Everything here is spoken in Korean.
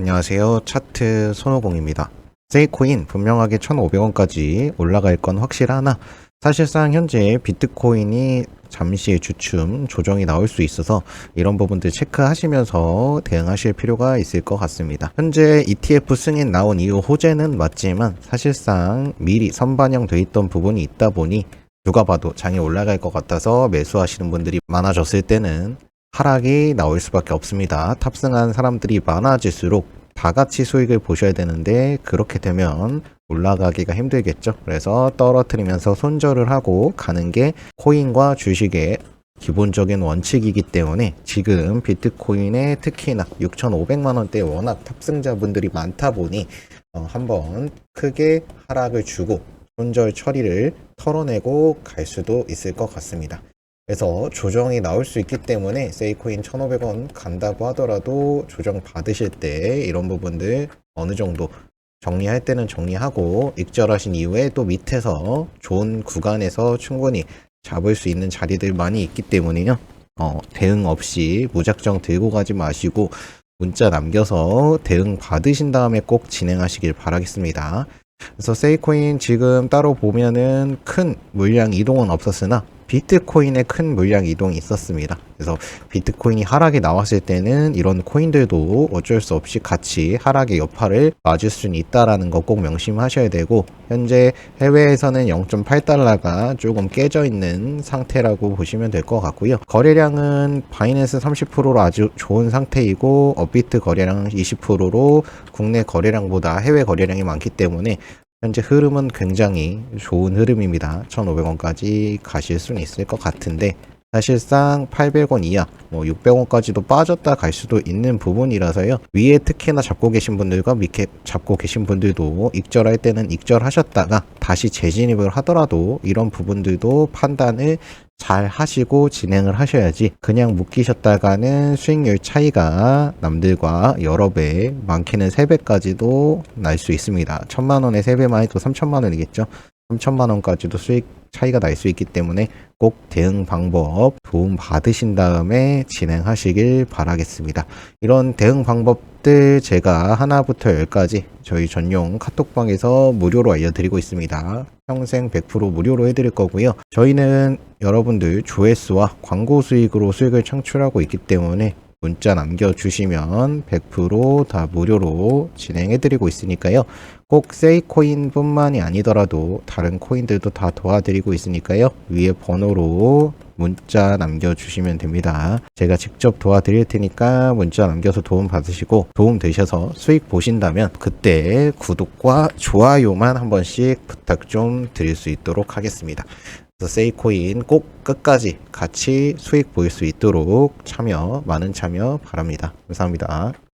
안녕하세요. 차트 손오공입니다. 세이코인 분명하게 1,500원까지 올라갈 건 확실하나 사실상 현재 비트코인이 잠시 주춤 조정이 나올 수 있어서 이런 부분들 체크하시면서 대응하실 필요가 있을 것 같습니다. 현재 ETF 승인 나온 이후 호재는 맞지만 사실상 미리 선반영돼 있던 부분이 있다 보니 누가 봐도 장이 올라갈 것 같아서 매수하시는 분들이 많아졌을 때는 하락이 나올 수밖에 없습니다. 탑승한 사람들이 많아질수록 다 같이 수익을 보셔야 되는데 그렇게 되면 올라가기가 힘들겠죠. 그래서 떨어뜨리면서 손절을 하고 가는 게 코인과 주식의 기본적인 원칙이기 때문에 지금 비트코인에 특히나 6,500만 원대 워낙 탑승자분들이 많다 보니 어, 한번 크게 하락을 주고 손절 처리를 털어내고 갈 수도 있을 것 같습니다. 그래서 조정이 나올 수 있기 때문에 세이코인 1,500원 간다고 하더라도 조정 받으실 때 이런 부분들 어느 정도 정리할 때는 정리하고 익절하신 이후에 또 밑에서 좋은 구간에서 충분히 잡을 수 있는 자리들 많이 있기 때문에요. 어, 대응 없이 무작정 들고 가지 마시고 문자 남겨서 대응 받으신 다음에 꼭 진행하시길 바라겠습니다. 그래서 세이코인 지금 따로 보면은 큰 물량 이동은 없었으나 비트코인의 큰 물량 이동이 있었습니다. 그래서 비트코인이 하락이 나왔을 때는 이런 코인들도 어쩔 수 없이 같이 하락의 여파를 맞을 수는 있다라는 거 꼭 명심하셔야 되고 현재 해외에서는 0.8달러가 조금 깨져 있는 상태라고 보시면 될 것 같고요. 거래량은 바이낸스 30%로 아주 좋은 상태이고 업비트 거래량 20%로 국내 거래량보다 해외 거래량이 많기 때문에 현재 흐름은 굉장히 좋은 흐름입니다. 1,500원까지 가실 수는 있을 것 같은데 사실상 800원 이하, 뭐 600원까지도 빠졌다 갈 수도 있는 부분이라서요. 위에 특히나 잡고 계신 분들과 밑에 잡고 계신 분들도 익절할 때는 익절하셨다가 다시 재진입을 하더라도 이런 부분들도 판단을 잘 하시고 진행을 하셔야지 그냥 묶이셨다가는 수익률 차이가 남들과 여러 배, 많게는 세배까지도 날 수 있습니다. 천만 원에 세배만 해도 3천만 원이겠죠. 3천만 원까지도 수익 차이가 날 수 있기 때문에 꼭 대응 방법 도움 받으신 다음에 진행하시길 바라겠습니다. 이런 대응 방법들 제가 하나부터 열까지 저희 전용 카톡방에서 무료로 알려드리고 있습니다. 평생 100% 무료로 해드릴 거고요. 저희는 여러분들 조회수와 광고 수익으로 수익을 창출하고 있기 때문에 문자 남겨주시면 100%다 무료로 진행해드리고 있으니까요. 꼭 세이코인 뿐만이 아니더라도 다른 코인들도 다 도와드리고 있으니까요. 위에 번호로 문자 남겨주시면 됩니다. 제가 직접 도와드릴 테니까 문자 남겨서 도움 받으시고 도움 되셔서 수익 보신다면 그때 구독과 좋아요만 한 번씩 부탁 좀 드릴 수 있도록 하겠습니다. 세이코인 꼭 끝까지 같이 수익 보일 수 있도록 참여, 많은 참여 바랍니다. 감사합니다.